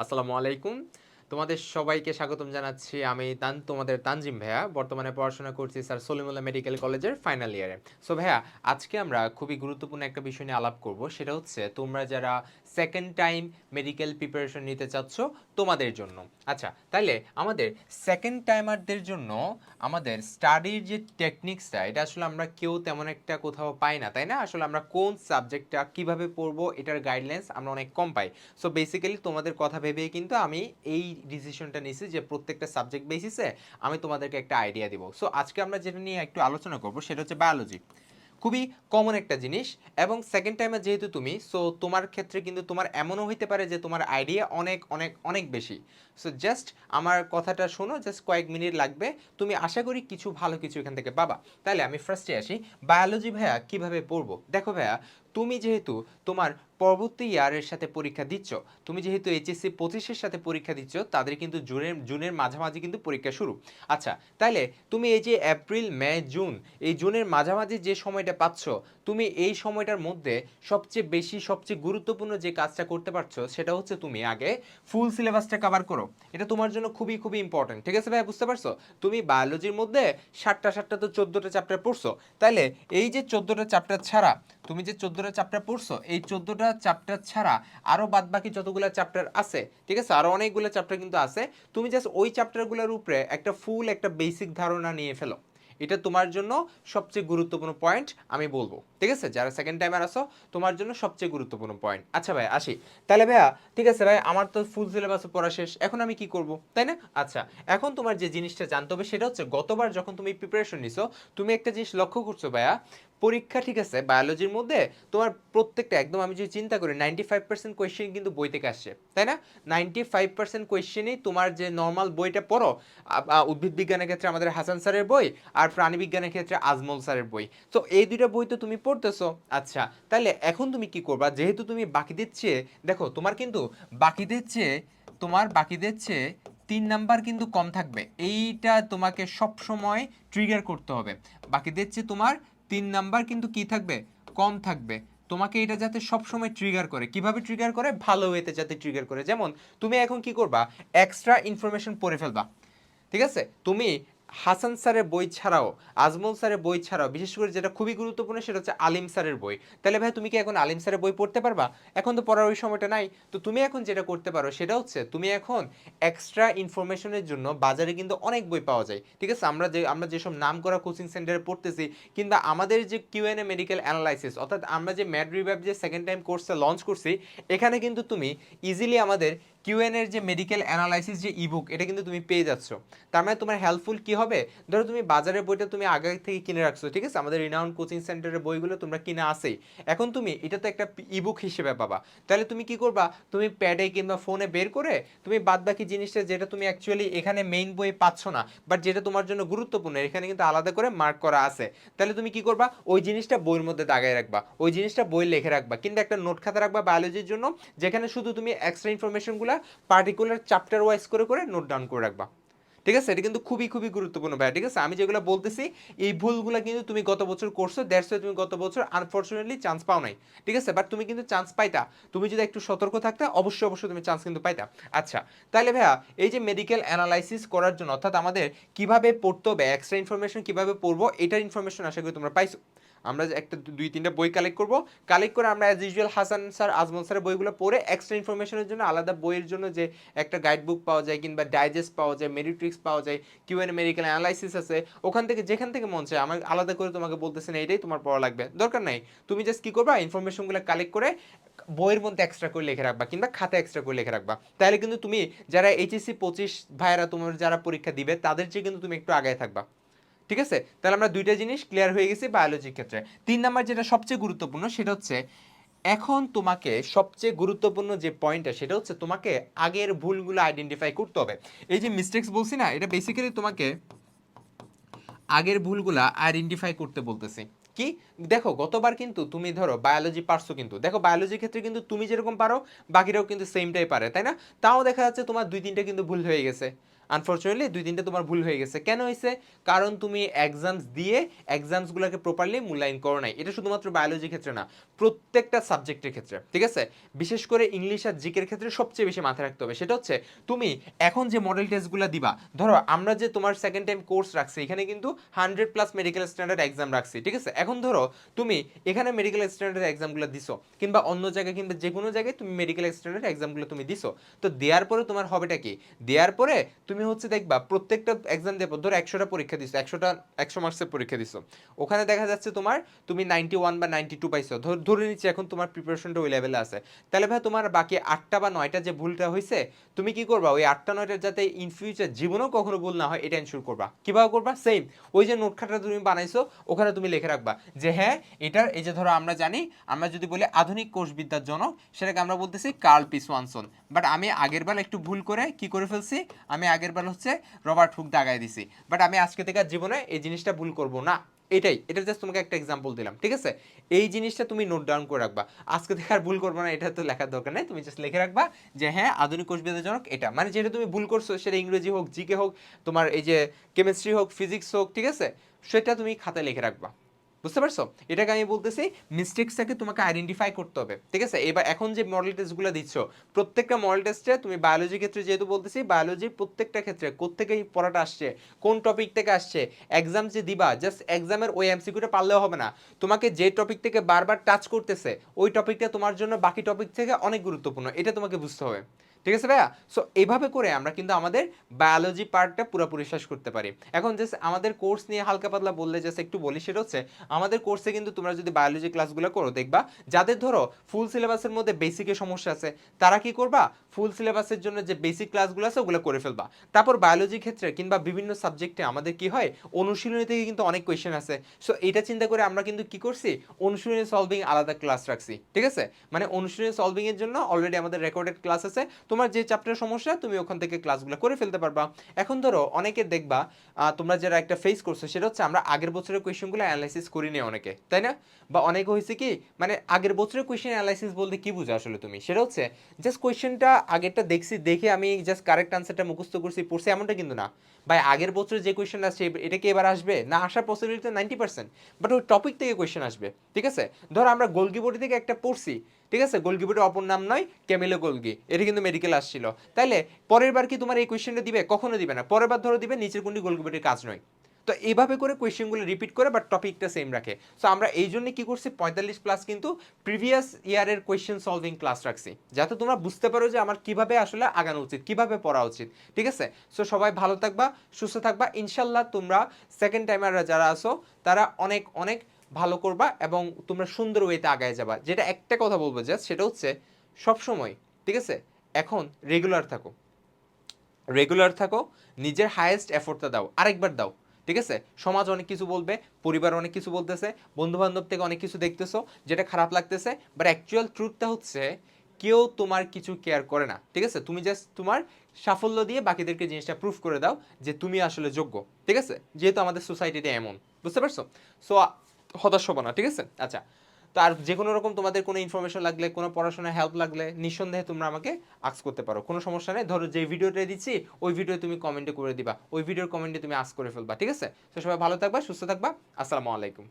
আসসালামু আলাইকুম। তোমাদের সবাইকে স্বাগতম জানাচ্ছি আমি তান, তোমাদের তানজিম ভাইয়া। বর্তমানে পড়াশোনা করছি স্যার সলিমুল্লাহ মেডিকেল কলেজের ফাইনাল ইয়ারে। সো ভাইয়া, আজকে আমরা খুবই গুরুত্বপূর্ণ একটা বিষয় নিয়ে আলাপ করব। সেটা হচ্ছে তোমরা যারা সেকেন্ড টাইম মেডিকেল প্রিপারেশন নিতে চাচ্ছ তোমাদের জন্য। আচ্ছা তাহলে আমাদের সেকেন্ড টাইমারদের জন্য আমাদের স্টাডির যে টেকনিক্সটা এটা আসলে আমরা কেউ তেমন একটা কোথাও পাই না, তাই না? আসলে আমরা কোন সাবজেক্টটা কীভাবে পড়ব, এটার গাইডলাইন্স আমরা অনেক কম পাই। সো বেসিক্যালি তোমাদের কথা ভেবেই কিন্তু আমি এই ডিসিশনটা নিয়েছি যে প্রত্যেকটা সাবজেক্ট বেসিসে আমি তোমাদেরকে একটা আইডিয়া দিব। সো আজকে আমরা যেটা নিয়ে একটু আলোচনা করব, সেটা হচ্ছে বায়োলজি খুবই কমন একটা জিনিস। এবং সেকেন্ড টাইমে যেহেতু তুমি সো তোমার ক্ষেত্রে কিন্তু তোমার এমনও হইতে পারে যে তোমার আইডিয়া অনেক অনেক অনেক বেশি। সো জাস্ট আমার কথাটা শোনো জাস্ট কয়েক মিনিট লাগবে। তুমি আশা করি কিছু ভালো কিছু এখান থেকে পাবা। তাহলে আমি ফার্স্টে আসি। বায়োলজি ভাইয়া কীভাবে পড়ব? দেখো ভাইয়া, তুমি যেহেতু তোমার পরবর্তী ইয়ারের সাথে পরীক্ষা দিচ্ছ, তুমি যেহেতু এইচএসসি পঁচিশের সাথে পরীক্ষা দিচ্ছ, তাদের কিন্তু জুনের জুনের মাঝামাঝি কিন্তু পরীক্ষা শুরু। আচ্ছা তাইলে তুমি এই যে এপ্রিল মে জুন এই জুনের মাঝামাঝি যে সময়টা পাচ্ছ, তুমি এই সময়টার মধ্যে সবচেয়ে বেশি, সবচেয়ে গুরুত্বপূর্ণ যে কাজটা করতে পারছ, সেটা হচ্ছে তুমি আগে ফুল সিলেবাসটা কভার করো। এটা তোমার জন্য খুবই খুবই ইম্পর্টেন্ট ঠিক আছে ভাই? বুঝতে পারছ? তুমি বায়োলজির মধ্যে সাতটা সাতটা তো চোদ্দোটা চ্যাপ্টার পড়ছো। তাইলে এই যে চোদ্দোটা চ্যাপ্টার ছাড়া, তুমি যে চোদ্দোটা চ্যাপ্টার পড়ছো, এই চোদ্দোটা চ্যাপ্টার ছাড়া আরও বাদ বাকি যতগুলো চ্যাপ্টার আছে, ঠিক আছে? আরও অনেকগুলো চ্যাপ্টার কিন্তু আছে। তুমি জাস্ট ওই চ্যাপ্টারগুলোর উপরে একটা ফুল একটা বেসিক ধারণা নিয়ে ফেলো। এটা তোমার জন্য সবচেয়ে গুরুত্বপূর্ণ পয়েন্ট আমি বলব। ঠিক আছে? যারা সেকেন্ড টাইমার আসো তোমার জন্য সবচেয়ে গুরুত্বপূর্ণ পয়েন্ট আচ্ছা ভাই, আসি। তাহলে ভাইয়া, ঠিক আছে ভাই, আমার তো ফুল সিলেবাস পড়া শেষ। এখন আমি কি করব? তাই না? আচ্ছা এখন তোমার যে জিনিসটা জানতে হবে সেটা হচ্ছে, গতবার যখন তুমি প্রিপারেশন নিছো, তুমি একটা জিনিস লক্ষ্য করছ ভাইয়া পরীক্ষা ঠিক আছে বায়োলজির মধ্যে তোমার প্রত্যেকটা, একদম আমি যদি চিন্তা করি নাইনটি ফাইভ পার্সেন্ট কোয়েশ্চেন কিন্তু বই থেকে আসছে তাই না? নাইনটি ফাইভ পার্সেন্ট কোয়েশ্চেনই তোমার যে নর্মাল বইটা পড়ো উদ্ভিদ বিজ্ঞানের ক্ষেত্রে আমাদের হাসান স্যারের বই, আর প্রাণী বিজ্ঞানের ক্ষেত্রে আজমল স্যারের বই। তো এই দুইটা বই তো তুমি পড়তেছো আচ্ছা তাহলে এখন তুমি কি করবা? যেহেতু তুমি বাকিদের চেয়ে, দেখো, তোমার কিন্তু বাকিদের চেয়ে, তোমার বাকিদের চেয়ে তিন নাম্বার কিন্তু কম থাকবে। এইটা তোমাকে সব সময় ট্রিগার করতে হবে। বাকিদের চেয়ে তোমার তিন নাম্বার কিন্তু কি থাকবে? কম থাকবে। তোমাকে এটা যাতে সবসময় ট্রিগার করে। কীভাবে ট্রিগার করে? ভালো ওয়েতে যাতে ট্রিগার করে। যেমন, তুমি এখন কি করবা? এক্সট্রা ইনফরমেশন পড়ে ফেলবা। ঠিক আছে? তুমি হাসান স্যারের বই ছাড়াও, আজমল স্যারের বই ছাড়াও, বিশেষ করে যেটা খুবই গুরুত্বপূর্ণ সেটা হচ্ছে আলিম স্যারের বই। তাহলে ভাই, তুমি কি এখন আলিম স্যারের বই পড়তে পারবা? এখন তো পড়ার ওই সময়টা নাই। তো তুমি এখন যেটা করতে পারো সেটা হচ্ছে, তুমি এখন এক্সট্রা ইনফরমেশনের জন্য বাজারে কিন্তু অনেক বই পাওয়া যায়। ঠিক আছে? আমরা যে, আমরা যেসব নাম করা কোচিং সেন্টারে পড়তেছি, কিংবা আমাদের যে কিউএনএ মেডিকেল অ্যানালাইসিস অর্থাৎ আমরা যে ম্যাড রিভাইভ যে সেকেন্ড টাইম কোর্সটা লঞ্চ করছি, এখানে কিন্তু তুমি ইজিলি আমাদের কিউএন এর যে মেডিকেল অ্যানালাইসিস যে ইবুক এটা কিন্তু তুমি পেয়ে যাচ্ছ। তার মানে তোমার হেল্পফুল কি হবে? ধরো তুমি বাজারের বইটা তুমি আগে থেকে কিনে রাখছো, ঠিক আছে? আমাদের রিনাউন্ড কোচিং সেন্টারের বইগুলো তোমরা কিনে আসেই। এখন তুমি এটা তো একটা ইবুক হিসেবে পাবা। তাহলে তুমি কি করবা? তুমি প্যাডে কিংবা ফোনে বের করে তুমি বাদ বাকি জিনিসটা যেটা তুমি অ্যাকচুয়ালি এখানে মেইন বই পাচ্ছ না বাট যেটা তোমার জন্য গুরুত্বপূর্ণ, এখানে কিন্তু আলাদা করে মার্ক করা আছে। তাহলে তুমি কি করবা? ওই জিনিসটা বইয়ের মধ্যে দাগায় রাখবা। ওই জিনিসটা বই লিখে রাখবা। কিন্তু একটা নোট খাতা রাখবা বায়োলজির জন্য, যেখানে শুধু তুমি এক্সট্রা ইনফরমেশনগুলো পার্টিকুলার চ্যাপ্টার ওয়াইজ করে করে নোট ডাউন করে রাখবা। ঠিক আছে? এটা কিন্তু খুবই খুবই গুরুত্বপূর্ণ ভাই ঠিক আছে? আমি যেগুলো বলতেছি, এই ভুলগুলো কিন্তু তুমি গত বছর করছ দ্যাটস ওয়াই তুমি গত বছর আনফরচুনেটলি চান্স পাও নাই। ঠিক আছে? বাট তুমি কিন্তু চান্স পাইতা। তুমি যদি একটু সতর্ক থাকতে, অবশ্যই অবশ্যই তুমি চান্স কিন্তু পাইতা। আচ্ছা তাহলে ভাইয়া, এই যে মেডিকেল অ্যানালাইসিস করার জন্য, অর্থাৎ আমাদের কীভাবে পড়তে হবে এক্সট্রা ইনফরমেশন কীভাবে পড়ব, এটার ইনফরমেশন আশা করি তোমরা পাইছো। আমরা একটা দুই, তিনটা বই কালেক্ট করব। কালেক্ট করে আমরা as usual Hasan sir, Ajmal স্যারের বইগুলো পড়ে এক্সট্রা ইনফরমেশনের জন্য আলাদা বইয়ের জন্য যে একটা গাইড বুক পাওয়া যায় কিংবা ডাইজেস্ট পাওয়া যায় মেডিট্রিক্স পাওয়া যায় কিউএন মেডিকেল অ্যানালাইসিস আছে, ওখান থেকে যেখান থেকে মন চায় আমার আলাদা করে তোমাকে বলতেছেন এইটাই তোমার পড়া লাগবে। দরকার নাই। তুমি জাস্ট কি করবা? ইনফরমেশনগুলো কালেক্ট করে বইয়ের মধ্যে এক্সট্রা করে লিখে রাখবা কিংবা খাতা এক্সট্রা করে লিখে রাখবা। তাহলে কিন্তু তুমি যারা এইচএসসি পঁচিশ ভাইয়েরা তোমার যারা পরীক্ষা দিবে, তাদের চেয়ে কিন্তু তুমি একটু আগায় থাকবা। ঠিক আছে? তাহলে আমরা দুইটা জিনিস ক্লিয়ার হয়ে গেছি বায়োলজির ক্ষেত্রে। তিন নাম্বার যেটা সবচেয়ে গুরুত্বপূর্ণ সেটা হচ্ছে, এখন তোমাকে সবচেয়ে গুরুত্বপূর্ণ যে পয়েন্টটা সেটা হচ্ছে তোমাকে আগের ভুলগুলো আইডেন্টিফাই করতে হবে। এই যে মিস্টেক্স বলছি না, এটা বেসিক্যালি তোমাকে আগের ভুলগুলা আইডেন্টিফাই করতে বলতেছি। কি? দেখো, গতবার কিন্তু তুমি ধরো বায়োলজি পারছ কিন্তু। দেখো বায়োলজির ক্ষেত্রে কিন্তু তুমি যেরকম পারো, বাকিরাও কিন্তু সেমটাই পারে, তাই না? তাও দেখা যাচ্ছে তোমার দুই তিনটা কিন্তু ভুল হয়ে গেছে। আনফর্চুনেটলি দুই তিনটে তোমার ভুল হয়ে গেছে। কেন হয়েছে? কারণ তুমি এক্সামস দিয়ে এক্সামসগুলোকে প্রপারলি মূল্যায়ন করো নাই। এটা শুধুমাত্র বায়োলজির ক্ষেত্রে না, প্রত্যেকটা সাবজেক্টের ক্ষেত্রে, ঠিক আছে? বিশেষ করে ইংলিশ আর জিকের ক্ষেত্রে সবচেয়ে বেশি মাথায় রাখতে হবে। সেটা হচ্ছে, তুমি এখন যে মডেল টেস্টগুলো দিবা, ধরো আমরা যে তোমার সেকেন্ড টাইম কোর্স রাখছি, এখানে কিন্তু hundred plus medical standard exam রাখছি, ঠিক আছে? এখন ধরো, তুমি এখানে মেডিকেল স্ট্যান্ডার্ড এক্সামগুলো দিছো, কিংবা অন্য জায়গায় কিংবা যে কোনো জায়গায় তুমি মেডিকেল স্ট্যান্ডার্ড এক্সামগুলো তুমি দিছো, তো দেওয়ার পরে তোমার হবেটা কি? দেওয়ার পরে তুমি হচ্ছে দেখবা, প্রত্যেকটা এক্সাম দেবো, ধরো একশোটা পরীক্ষা দিছো, একশোটা, একশো মার্কসের পরীক্ষা দিছো। ওখানে দেখা যাচ্ছে তোমার তুমি নাইনটি ওয়ান বা নাইনটি টু পাইছো। ধরে নিচ্ছি এখন তোমার প্রিপারেশনটা ওই লেভেলে আছে। তাহলে ভাই তোমার বাকি আটটা বা নয়টা যে ভুলটা হয়েছে তুমি কি করবা? ওই আটটা, নয়টার যাতে ইন ফিউচার জীবনেও কখনো ভুল না হয়, এটা এনশিওর করবা। কীভাবে করবা? সেম ওই যে নোট খাতাটা তুমি বানাইছো, ওখানে তুমি লিখে রাখবা যে হ্যাঁ এটার, এই যে ধরো আমরা জানি, আমরা যদি বলি আধুনিক কোষবিদ্যার জনক, সেটাকে আমরা বলতেছি কার্ল পিসওয়ানসন বাট আমি আগের বেলা একটু ভুল করে কি করে ফেলছি? আমি আগের বেলা হচ্ছে রবার্ট হুক দাগাই দিছি। বাট আমি আজকে থেকে জীবনে এই জিনিসটা ভুল করব না। এটাই, এটা জাস্ট তোমাকে একটা এক্সাম্পল দিলাম, ঠিক আছে? এই জিনিসটা তুমি নোট ডাউন করে রাখবা। আজকে থেকে আর ভুল করবে না, এটা তো লেখার দরকার নেই, তুমি জাস্ট লিখে রাখবা যে হ্যাঁ আধুনিক কোষবিদ্যার জনক এটা। মানে যেটা তুমি ভুল করছ, সেটা ইংরেজি হোক, জিকে হোক, তোমার এই যে কেমিস্ট্রি হোক ফিজিক্স হোক, ঠিক আছে? সেটা তুমি খাতায় লিখে রাখবা। বুঝতে পারছ? এটাকে আমি বলতেছি মিস্টেক্সটাকে তোমাকে আইডেন্টিফাই করতে হবে, ঠিক আছে? এবার এখন যে মডেল টেস্টগুলো দিচ্ছ, প্রত্যেকটা মডেল টেস্টে তুমি বায়োলজির ক্ষেত্রে যেহেতু বলতেছি বায়োলজির প্রত্যেকটা ক্ষেত্রে কোত্থেকে এই পড়াটা আসছে, কোন টপিক থেকে আসছে এক্সাম যে দিবা জাস্ট এক্সামের ওই এমসিকিউটা পারলেও হবে না। তোমাকে যে টপিক থেকে বারবার টাচ করতেছে, ওই টপিকটা তোমার জন্য বাকি টপিক থেকে অনেক গুরুত্বপূর্ণ, এটা তোমাকে বুঝতে হবে। ঠিক আছে ভাইয়া? সো এইভাবে করে আমরা কিন্তু আমাদের বায়োলজি পার্টটা পুরোপুরি শেষ করতে পারি। এখন জাস্ট আমাদের কোর্স নিয়ে হালকা পাতলা বললে জাস্ট একটু বলি, সেটা হচ্ছে আমাদের কোর্সে কিন্তু তোমরা যদি বায়োলজি ক্লাসগুলো করো, দেখবা যাদের ধরো ফুল সিলেবাসের মধ্যে বেসিকের সমস্যা আছে, তারা কি করবা? ফুল সিলেবাসের জন্য যে বেসিক ক্লাসগুলো আছে, ওগুলো করে ফেলবা। তারপর বায়োলজির ক্ষেত্রে কিংবা বিভিন্ন সাবজেক্টে আমাদের কি হয়? অনুশীলনী থেকে কিন্তু অনেক কোয়েশ্চেন আছে সো এটা চিন্তা করে আমরা কিন্তু কি করছি? অনুশীলনী সলভিং আলাদা ক্লাস রাখছি। ঠিক আছে? মানে অনুশীলনী সলভিংয়ের জন্য অলরেডি আমাদের রেকর্ডেড ক্লাস আছে। তোমার যে চ্যাপ্টার সমস্যা, তুমি ওখান থেকে ক্লাসগুলো করে ফেলতে পারবা। এখন ধরো, অনেকে দেখবা তোমরা যারা একটা ফেস করছ, সেটা হচ্ছে আমরা আগের বছরের কোয়েশ্চেনগুলো অ্যানালাইসিস করি নি অনেকে, তাই না? বা অনেকে হয়েছে কি মানে আগের বছরের কোয়েশ্চেন অ্যানালাইসিস বলতে কি বুঝো আসলে তুমি? সেটা হচ্ছে জাস্ট কোয়েশ্চেনটা আগেরটা দেখছি, দেখে আমি জাস্ট কারেক্ট আনসারটা মুখস্থ করছি, পড়ছি এমনটা কিন্তু না। ভাই, আগের বছরে যে কোয়েশ্চেন আসছে, এটা কি এবার আসবে? না, আসার পসিবিলিটি নাইনটি পার্সেন্ট বাট ওই টপিক থেকে কোয়েশ্চেন আসবে, ঠিক আছে? ধরো আমরা গোলকিবোর্ড থেকে একটা পড়ছি ঠিক আছে? গোলকিবোর্ডের অপর নাম নয় ক্যামেলো গোলগি এটা কিন্তু মেডিকেল আসছিল। তাইলে পরের বার কি তোমার এই কোয়েশ্চেনটা দিবে? কখনো দিবে না। পরের বার ধরো দিবে, নিচের কোনটি গোলকিবোর্ডের কাজ নয়। তো এইভাবে করে কোয়েশ্চেনগুলো রিপিট করে বাট টপিকটা সেম রাখে। সো আমরা এই জন্য কি করছি? পঁয়তাল্লিশ প্লাস কিন্তু প্রিভিয়াস ইয়ারের কোয়েশ্চেন সলভিং ক্লাস রাখছি। যাতে তোমরা বুঝতে পারো যে আমার কীভাবে আসলে আগানো উচিত, কীভাবে পড়া উচিত। ঠিক আছে? সো সবাই ভালো থাকবা, সুস্থ থাকবা। ইনশাল্লাহ তোমরা সেকেন্ড টাইমাররা যারা আসো তারা অনেক অনেক ভালো করবা এবং তোমরা সুন্দর ওয়েতে আগায় যাবা। যেটা একটা কথা বলব জাস্ট সেটা হচ্ছে সবসময়, ঠিক আছে? এখন রেগুলার থাকো। রেগুলার থাকো, নিজের হায়েস্ট এফোর্টটা দাও। আরেকবার দাও, ঠিক আছে? সমাজ অনেক কিছু বলবে, পরিবার অনেক কিছু বলতেছে বন্ধু বান্ধব থেকে অনেক কিছু দেখতেছো, যেটা খারাপ লাগতেছে বাট অ্যাকচুয়াল ট্রুথটা হচ্ছে, কেউ তোমার কিছু কেয়ার করে না, ঠিক আছে? তুমি জাস্ট তোমার সাফল্য দিয়ে বাকিদেরকে জিনিসটা প্রুফ করে দাও যে তুমি আসলে যোগ্য, ঠিক আছে? যেহেতু আমাদের সোসাইটিতে এমন, বুঝতে পারছ? সো হতাশ হব না, ঠিক আছে? আচ্ছা তো আর যে কোনো রকম তোমাদের কোনো ইনফরমেশন লাগলে, কোনো পড়াশোনায় হেল্প লাগলে, নিঃসন্দেহে তোমরা আমাকে আক্স করতে পারো, কোনো সমস্যা নেই। ধরো যে ভিডিওটা দিচ্ছি, ওই ভিডিও তুমি কমেন্টে করে দিবা, ওই ভিডিওর কমেন্টে তুমি আস করে ফেলবা, ঠিক আছে? তো সবাই ভালো থাকবা, সুস্থ থাকবা, আসসালামু আলাইকুম।